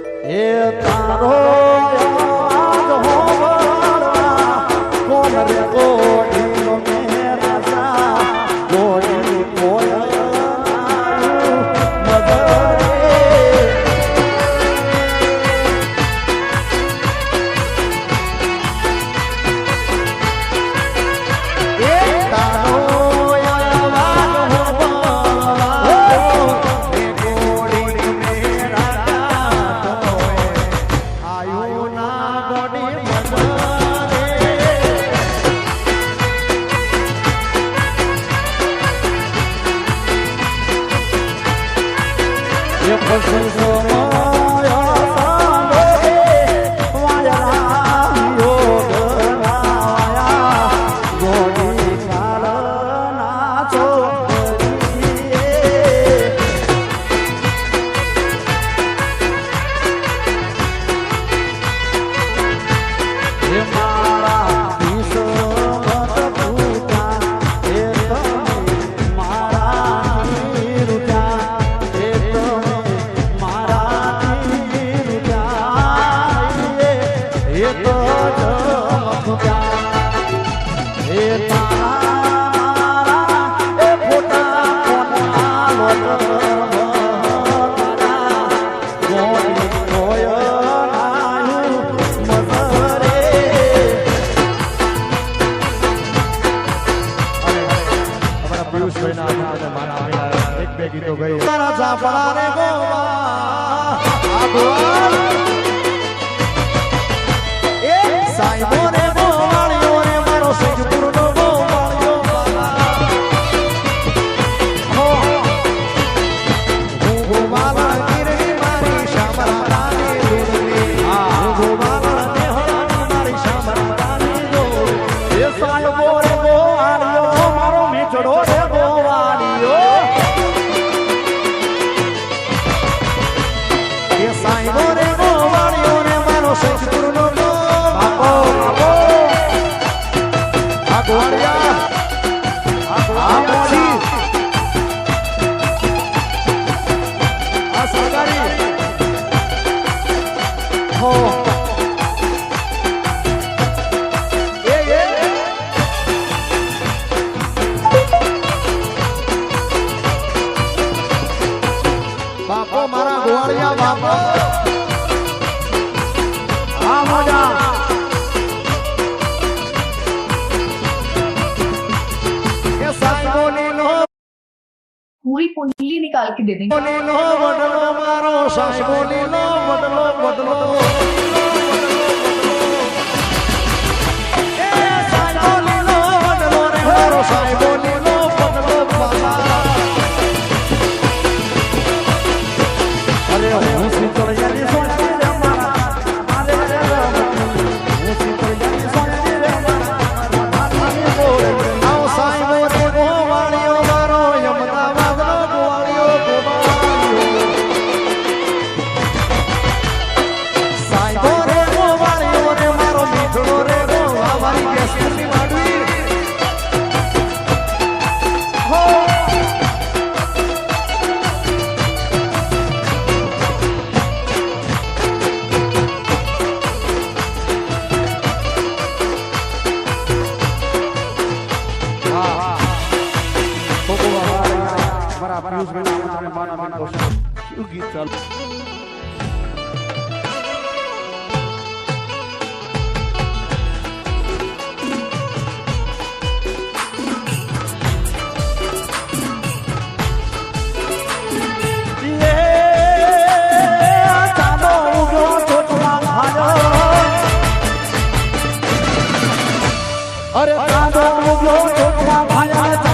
એ તારો ગયો તારા ઝાપડા રે ગોવા આ ગોવા દે દે મારા પિયુષ ભાઈ એના અમે માન માન શું ગીત ચાલુ? અરે કાંદો ઉગ્યો છોકરા ભાયા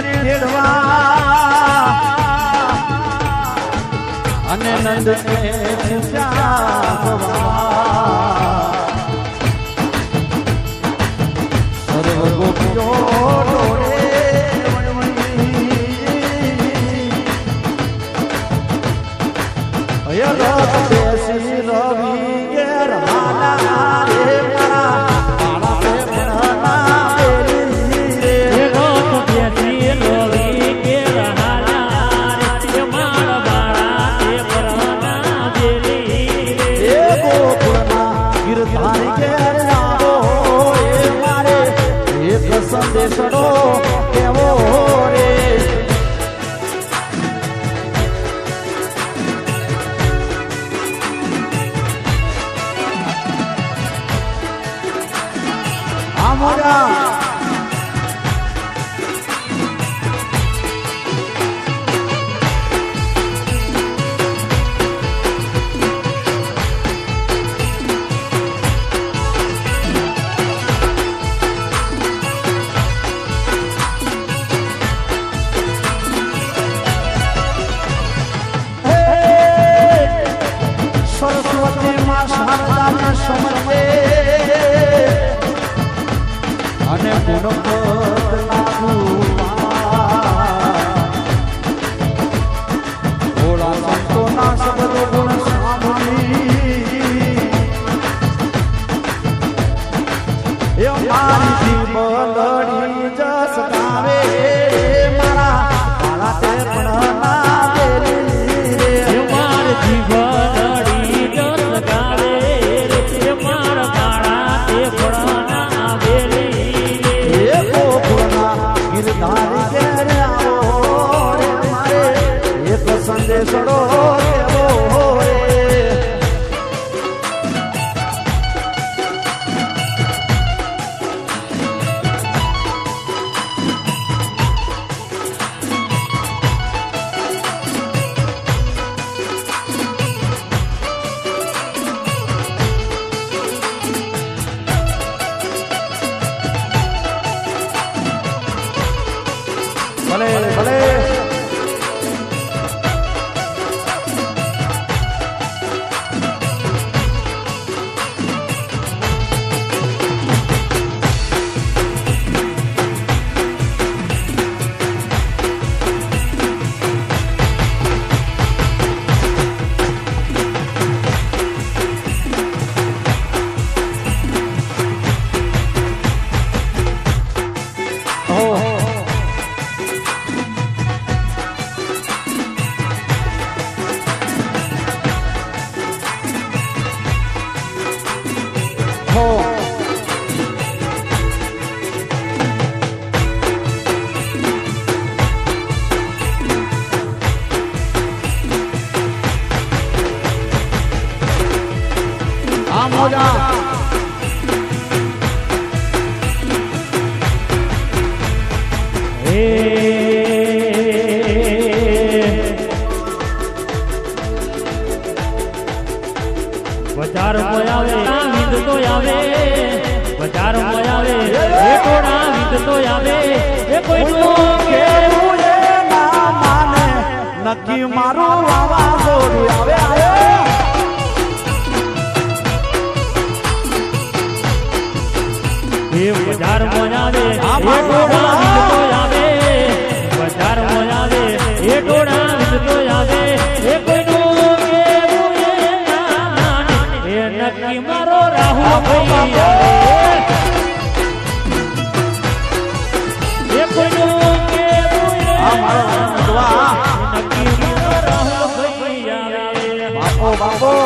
હરીને તેડવા અને નંદને પૂજા સર્વ ગોપીઓ રવિ মজা সরস্বতী মা সারদা সমর্পে no બજાર મોયાવે વિંદ તો આવે બજાર મોયાવે એ ટોણા તો આવે? એ કોઈનું કેવું એ ના માને, નક્કી મારો આવે એ બજાર મોયાવે એ ટોણા 暴风